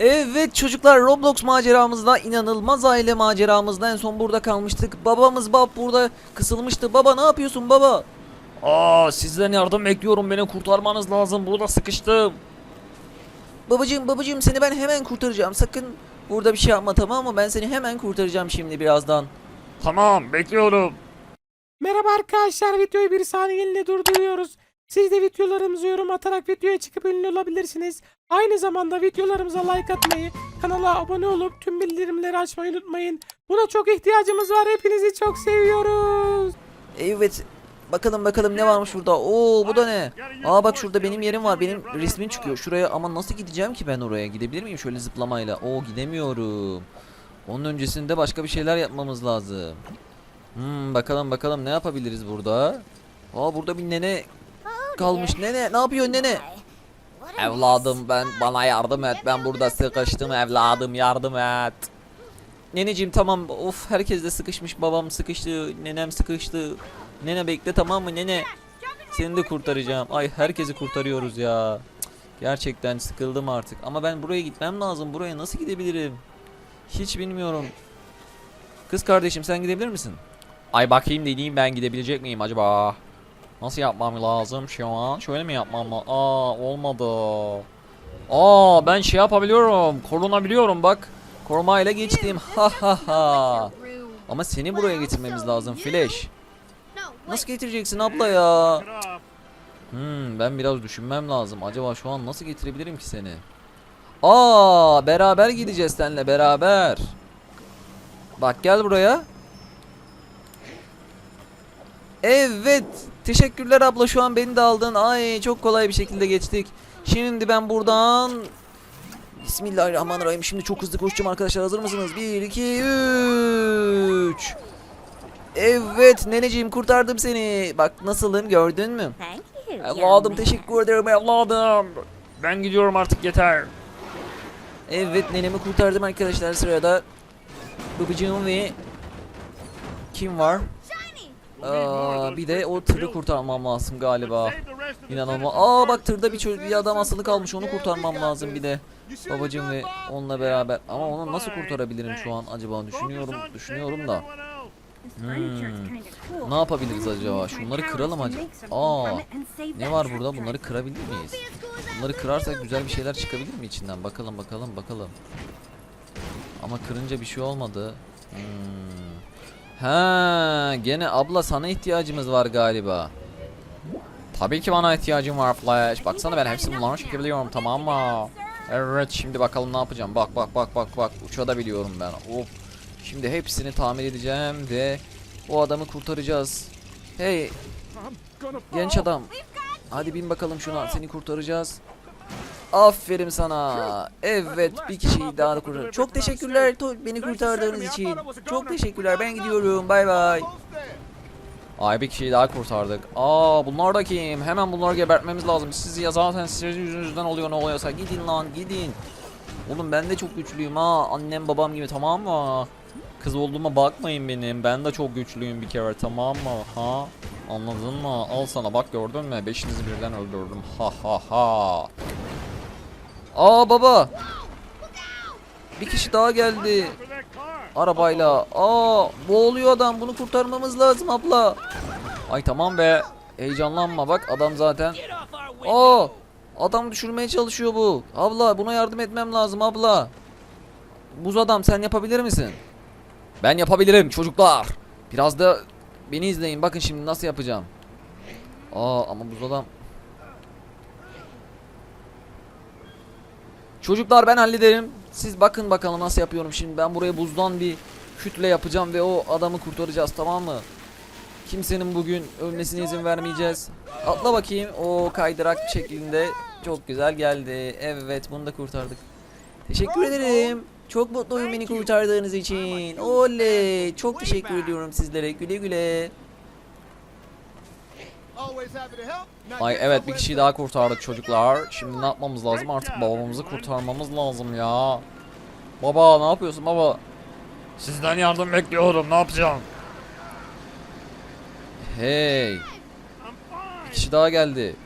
Evet çocuklar Roblox maceramızda inanılmaz aile maceramızda en son burada kalmıştık. Babamız bab burada kısılmıştı. Baba ne yapıyorsun baba? Aa sizden yardım bekliyorum beni kurtarmanız lazım burada sıkıştım. Babacığım babacığım seni ben hemen kurtaracağım. Sakın burada bir şey yapma tamam mı? Ben seni hemen kurtaracağım şimdi birazdan. Tamam bekliyorum. Merhaba arkadaşlar videoyu bir saniyeliğine durduruyoruz. Siz de videolarımızı yorum atarak videoya çıkıp ünlü olabilirsiniz. Aynı zamanda videolarımıza like atmayı, kanala abone olup tüm bildirimleri açmayı unutmayın. Buna çok ihtiyacımız var. Hepinizi çok seviyoruz. Evet. Bakalım bakalım ne varmış burada. Oo bu da ne? Aa bak şurada benim yerim var. Benim resmim çıkıyor. Şuraya ama nasıl gideceğim ki ben oraya? Gidebilir miyim şöyle zıplamayla? Oo gidemiyorum. Onun öncesinde başka bir şeyler yapmamız lazım. Hmm, bakalım bakalım ne yapabiliriz burada? Aa burada bir nene kalmış. Nene ne yapıyor nene? Evladım ben bana yardım et. Ben burada sıkıştım evladım yardım et. Neneciğim tamam. Of herkes de sıkışmış. Babam sıkıştı nenem sıkıştı. Nene bekle tamam mı? Nene Seni de kurtaracağım. Ay herkesi kurtarıyoruz ya. Gerçekten sıkıldım artık. Ama ben buraya gitmem lazım. Buraya nasıl gidebilirim? Hiç bilmiyorum. Kız kardeşim sen gidebilir misin? Ay bakayım dediğim ben gidebilecek miyim acaba Nasıl yapmam lazım şu an şöyle mi yapmam lazım Aa olmadı Aa ben şey yapabiliyorum korunabiliyorum bak Korumayla geçtim. Ha ha ha. Ama seni buraya getirmemiz lazım Flash. Nasıl getireceksin abla ya? Hmm, ben biraz düşünmem lazım. Acaba şu an nasıl getirebilirim ki seni? Aa, beraber gideceğiz seninle beraber. Bak gel buraya. Evet. Teşekkürler abla şu an beni de aldın. Ay çok kolay bir şekilde geçtik. Şimdi ben buradan Bismillahirrahmanirrahim. Şimdi çok hızlı koşacağım arkadaşlar. Hazır mısınız? 1 2 3 Evet neneciğim kurtardım seni. Bak nasılım gördün mü? Evladım teşekkür ederim evladım. Ben gidiyorum artık yeter. Evet nenemi kurtardım arkadaşlar sırada. Babacığım ve kim var? Bir de o tırı kurtarmam lazım galiba. İnanılmaz. Aa bak tırda bir, bir adam asılı kalmış onu kurtarmam lazım bir de. Babacığım ve onunla beraber. Ama onu nasıl kurtarabilirim şu an acaba düşünüyorum düşünüyorum da. Hmm. Ne yapabiliriz acaba? Şunları kıralım acaba. Aa, ne var burada? Bunları kırabilir miyiz? Bunları kırarsak güzel bir şeyler çıkabilir mi içinden? Bakalım bakalım bakalım. Ama kırınca bir şey olmadı. Hmm. Ha, gene abla sana ihtiyacımız var galiba. Tabii ki bana ihtiyacım var Flash. Baksana ben hepsini bunları çekebiliyorum tamam mı? Evet şimdi bakalım ne yapacağım. Bak bak bak bak bak uçabiliyorum ben. Of. Şimdi hepsini tamir edeceğim ve o adamı kurtaracağız. Hey genç adam. Hadi bin bakalım şuna seni kurtaracağız. Aferin sana. Evet bir kişiyi daha da kurtar. Çok teşekkürler beni kurtardığınız için. Çok teşekkürler ben gidiyorum bay bay. Ay bir kişiyi daha kurtardık. Aa bunlar da kim? Hemen bunları gebertmemiz lazım. Siz ya zaten sizin yüzünüzden oluyor ne oluyorsa. Gidin lan gidin. Oğlum ben de çok güçlüyüm ha. Annem babam gibi tamam mı? Kız olduğuma bakmayın benim. Ben de çok güçlüyüm bir kere tamam mı? Ha? Anladın mı? Al sana bak gördün mü? Beşinizi birden öldürdüm. Ha ha ha. Aa baba. Bir kişi daha geldi. Arabayla. Aa boğuluyor adam. Bunu kurtarmamız lazım abla. Ay tamam be. Heyecanlanma bak adam zaten. Aa adam düşürmeye çalışıyor bu. Abla buna yardım etmem lazım abla. Buz adam sen yapabilir misin? Ben yapabilirim çocuklar. Biraz da beni izleyin. Bakın şimdi nasıl yapacağım. Aa ama buz adam. Çocuklar ben hallederim. Siz bakın bakalım nasıl yapıyorum şimdi. Ben buraya buzdan bir kütle yapacağım ve o adamı kurtaracağız tamam mı? Kimsenin bugün ölmesine izin vermeyeceğiz. Atla bakayım. O kaydırak şeklinde çok güzel geldi. Evet bunu da kurtardık. Teşekkür ederim. Çok mutluyum beni kurtardığınız için. Oley. Çok teşekkür ediyorum sizlere. Güle güle. Ay evet bir kişiyi daha kurtardık çocuklar. Şimdi ne yapmamız lazım? Artık babamızı kurtarmamız lazım ya. Baba ne yapıyorsun baba? Sizden yardım bekliyorum ne yapacağım? Hey. Bir kişi daha geldi.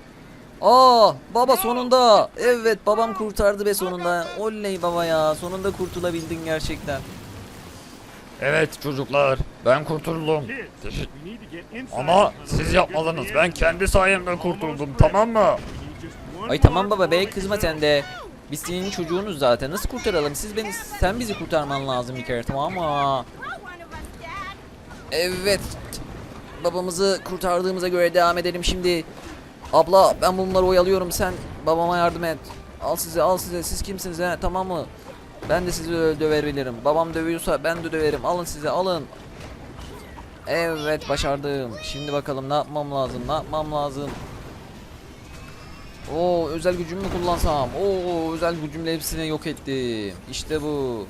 Aa baba sonunda. Evet babam kurtardı be sonunda. Oley baba ya. Sonunda kurtulabildin gerçekten. Evet çocuklar ben kurtuldum. Ama siz yapmadınız. Ben kendi sayemde kurtuldum tamam mı? Ay tamam baba be kızma sen de. Biz senin çocuğunuz zaten. Nasıl kurtaralım? Siz beni sen bizi kurtarman lazım bir kere tamam mı? Evet. Babamızı kurtardığımıza göre devam edelim şimdi. Abla ben bunları oyalıyorum sen babama yardım et. Al size al size siz kimsiniz he tamam mı? Ben de sizi dö- dövebilirim. Babam dövüyorsa ben de döverim. Alın size alın. Evet başardım. Şimdi bakalım ne yapmam lazım ne yapmam lazım. Oo özel gücümü mü kullansam? Oo özel gücümle hepsini yok ettim. İşte bu.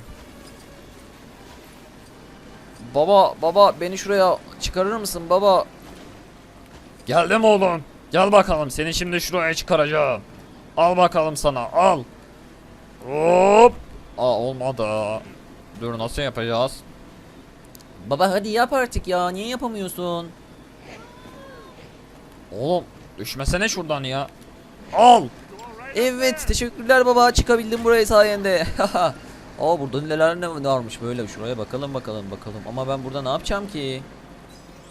Baba baba beni şuraya çıkarır mısın baba? Geldim oğlum. Gel bakalım seni şimdi şuraya çıkaracağım. Al bakalım sana al. Hop. Aa olmadı. Dur nasıl yapacağız? Baba hadi yap artık ya. Niye yapamıyorsun? Oğlum düşmesene şuradan ya. Al. Evet teşekkürler baba çıkabildim buraya sayende. Aa burada neler ne varmış böyle şuraya bakalım bakalım bakalım. Ama ben burada ne yapacağım ki?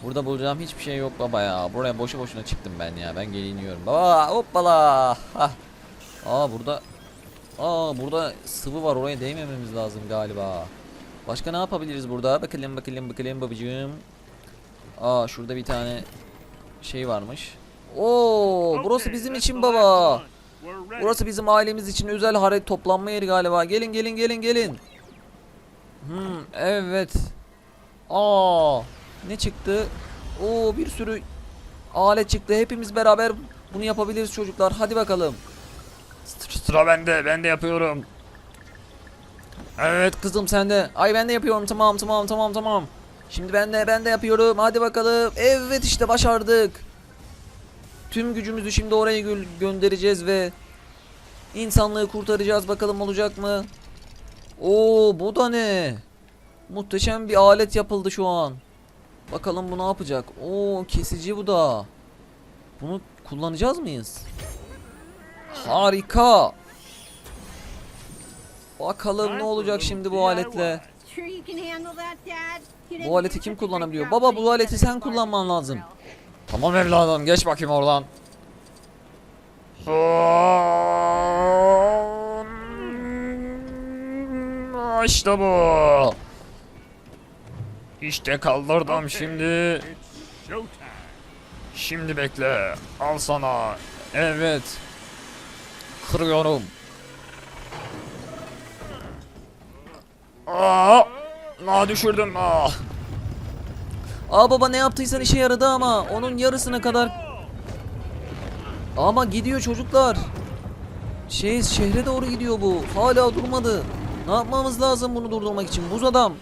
Burada bulacağım hiçbir şey yok baba ya. Buraya boşu boşuna çıktım ben ya. Ben geliniyorum. Baba hoppala. Hah. Aa burada Aa burada sıvı var. Oraya değmememiz lazım galiba. Başka ne yapabiliriz burada? Bakalım bakalım bakalım babacığım. Aa şurada bir tane şey varmış. Oo burası bizim için baba. Burası bizim ailemiz için özel hareket toplanma yeri galiba. Gelin gelin gelin gelin. Hmm, evet. Aa, ne çıktı? Oo, bir sürü alet çıktı. Hepimiz beraber bunu yapabiliriz çocuklar. Hadi bakalım. Sıra bende ben de yapıyorum. Evet kızım sen de. Ay ben de yapıyorum. Tamam tamam tamam tamam. Şimdi ben de ben de yapıyorum. Hadi bakalım. Evet işte başardık. Tüm gücümüzü şimdi oraya gö- göndereceğiz ve insanlığı kurtaracağız. Bakalım olacak mı? Oo bu da ne? Muhteşem bir alet yapıldı şu an. Bakalım bu ne yapacak? Oo kesici bu da. Bunu kullanacağız mıyız? Harika. Bakalım ne olacak şimdi bu aletle. Bu aleti kim kullanabiliyor? Baba bu aleti sen kullanman lazım. Tamam evladım geç bakayım oradan. İşte bu. İşte kaldırdım şimdi. Şimdi bekle. Al sana. Evet. Kırıyorum. Aa! Aa düşürdüm. Aa. Aa baba ne yaptıysan işe yaradı ama onun yarısına kadar. Ama gidiyor çocuklar. Şey şehre doğru gidiyor bu. Hala durmadı. Ne yapmamız lazım bunu durdurmak için? Buz adam.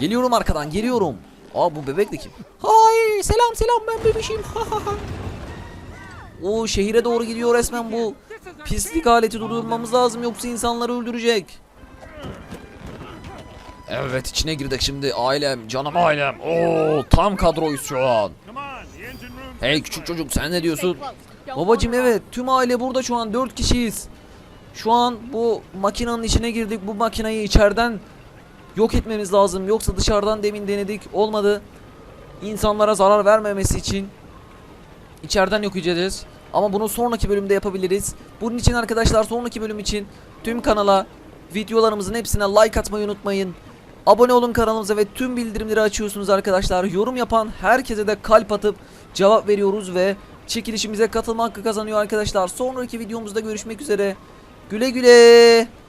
Geliyorum arkadan geliyorum. Aa bu bebek de kim? Hay selam selam ben bebişim. o şehire doğru gidiyor resmen bu. Pislik aleti durdurmamız lazım yoksa insanları öldürecek. Evet içine girdik şimdi ailem canım ailem. Oo tam kadroyuz şu an. Hey küçük çocuk sen ne diyorsun? Babacım evet tüm aile burada şu an 4 kişiyiz. Şu an bu makinenin içine girdik. Bu makineyi içeriden yok etmemiz lazım. Yoksa dışarıdan demin denedik olmadı. İnsanlara zarar vermemesi için içeriden yok edeceğiz. Ama bunu sonraki bölümde yapabiliriz. Bunun için arkadaşlar sonraki bölüm için tüm kanala videolarımızın hepsine like atmayı unutmayın. Abone olun kanalımıza ve tüm bildirimleri açıyorsunuz arkadaşlar. Yorum yapan herkese de kalp atıp cevap veriyoruz ve çekilişimize katılma hakkı kazanıyor arkadaşlar. Sonraki videomuzda görüşmek üzere. Güle güle.